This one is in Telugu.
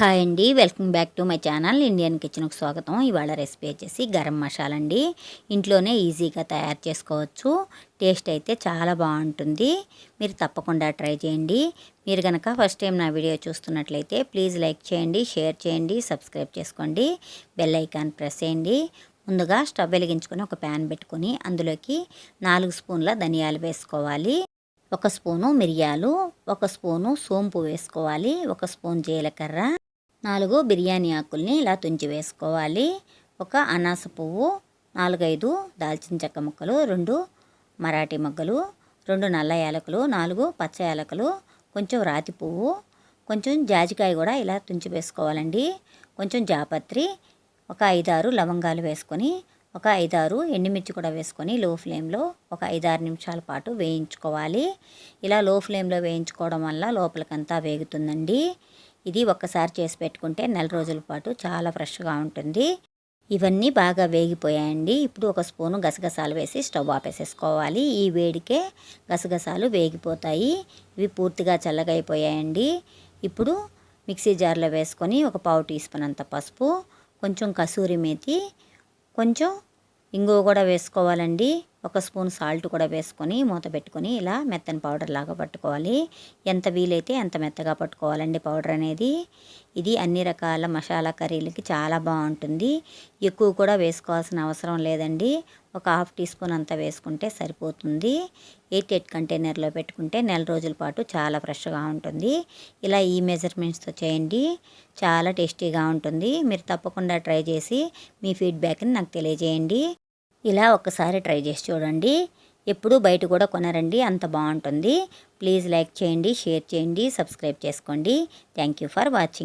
హాయ్ అండి. Welcome back to my channel Indian కిచెన్కి స్వాగతం. ఇవాళ రెసిపీ వచ్చేసి గరం మసాలా అండి ఇంట్లోనే ఈజీగా తయారు చేసుకోవచ్చు. టేస్ట్ అయితే చాలా బాగుంటుంది. మీరు తప్పకుండా ట్రై చేయండి. మీరు కనుక ఫస్ట్ టైం నా వీడియో చూస్తున్నట్లయితే ప్లీజ్ లైక్ చేయండి షేర్ చేయండి సబ్స్క్రైబ్ చేసుకోండి బెల్ ఐకాన్ ప్రెస్ చేయండి. ముందుగా స్టవ్ వెలిగించుకొని ఒక ప్యాన్ పెట్టుకొని అందులోకి నాలుగు స్పూన్ల ధనియాలు వేసుకోవాలి. ఒక స్పూను మిరియాలు ఒక స్పూను సోంపు వేసుకోవాలి ఒక స్పూన్ జీలకర్ర. నాలుగు బిర్యానీ ఆకుల్ని ఇలా తుంచి వేసుకోవాలి. ఒక అనాస పువ్వు నాలుగైదు దాల్చిన చెక్క ముక్కలు రెండు మరాఠీ మొగ్గలు రెండు నల్ల యాలకులు నాలుగు పచ్చ యాలకులు కొంచెం రాతి పువ్వు కొంచెం జాజికాయ కూడా ఇలా తుంచి వేసుకోవాలండి. కొంచెం జాపత్రి ఒక ఐదారు లవంగాలు వేసుకొని ఒక ఐదారు ఎండుమిర్చి కూడా వేసుకొని లో ఫ్లేమ్లో ఒక ఐదారు నిమిషాల పాటు వేయించుకోవాలి. ఇలా లో ఫ్లేమ్లో వేయించుకోవడం వల్ల లోపలికంతా వేగుతుందండి. ఇది ఒక్కసారి చేసి పెట్టుకుంటే నెల రోజుల పాటు చాలా ఫ్రెష్గా ఉంటుంది. ఇవన్నీ బాగా వేగిపోయాయండి. ఇప్పుడు ఒక స్పూను గసగసాలు వేసి స్టవ్ ఆపేసేసుకోవాలి. ఈ వేడికే గసగసాలు వేగిపోతాయి. ఇవి పూర్తిగా చల్లగా ఇప్పుడు మిక్సీ జార్లో వేసుకొని ఒక పావు టీ స్పూన్ అంత పసుపు కొంచెం కసూరి మేతి కొంచెం ఇంగువ కూడా వేసుకోవాలండి. ఒక స్పూన్ సాల్ట్ కూడా వేసుకొని మూత పెట్టుకొని ఇలా మెత్తని పౌడర్ లాగా పట్టుకోవాలి. ఎంత వీలైతే ఎంత మెత్తగా పట్టుకోవాలండి పౌడర్ అనేది. ఇది అన్ని రకాల మసాలా కర్రీలకి చాలా బాగుంటుంది. ఎక్కువ కూడా వేసుకోవాల్సిన అవసరం లేదండి. ఒక హాఫ్ టీ స్పూన్ అంతా వేసుకుంటే సరిపోతుంది. ఎయిట్ ఎయిట్ కంటైనర్లో పెట్టుకుంటే నెల రోజుల పాటు చాలా ఫ్రెష్గా ఉంటుంది. ఇలా ఈ మెజర్మెంట్స్తో చేయండి. చాలా టేస్టీగా ఉంటుంది. మీరు తప్పకుండా ట్రై చేసి మీ ఫీడ్బ్యాక్ని నాకు తెలియజేయండి. ఇలా ఒక్కసారి ట్రై చేసి చూడండి. ఎప్పుడు బయట కూడా కొనరండి. అంత బాగుంటుంది. ప్లీజ్ లైక్ చేయండి షేర్ చేయండి సబ్స్క్రైబ్ చేసుకోండి. Thank you for watching.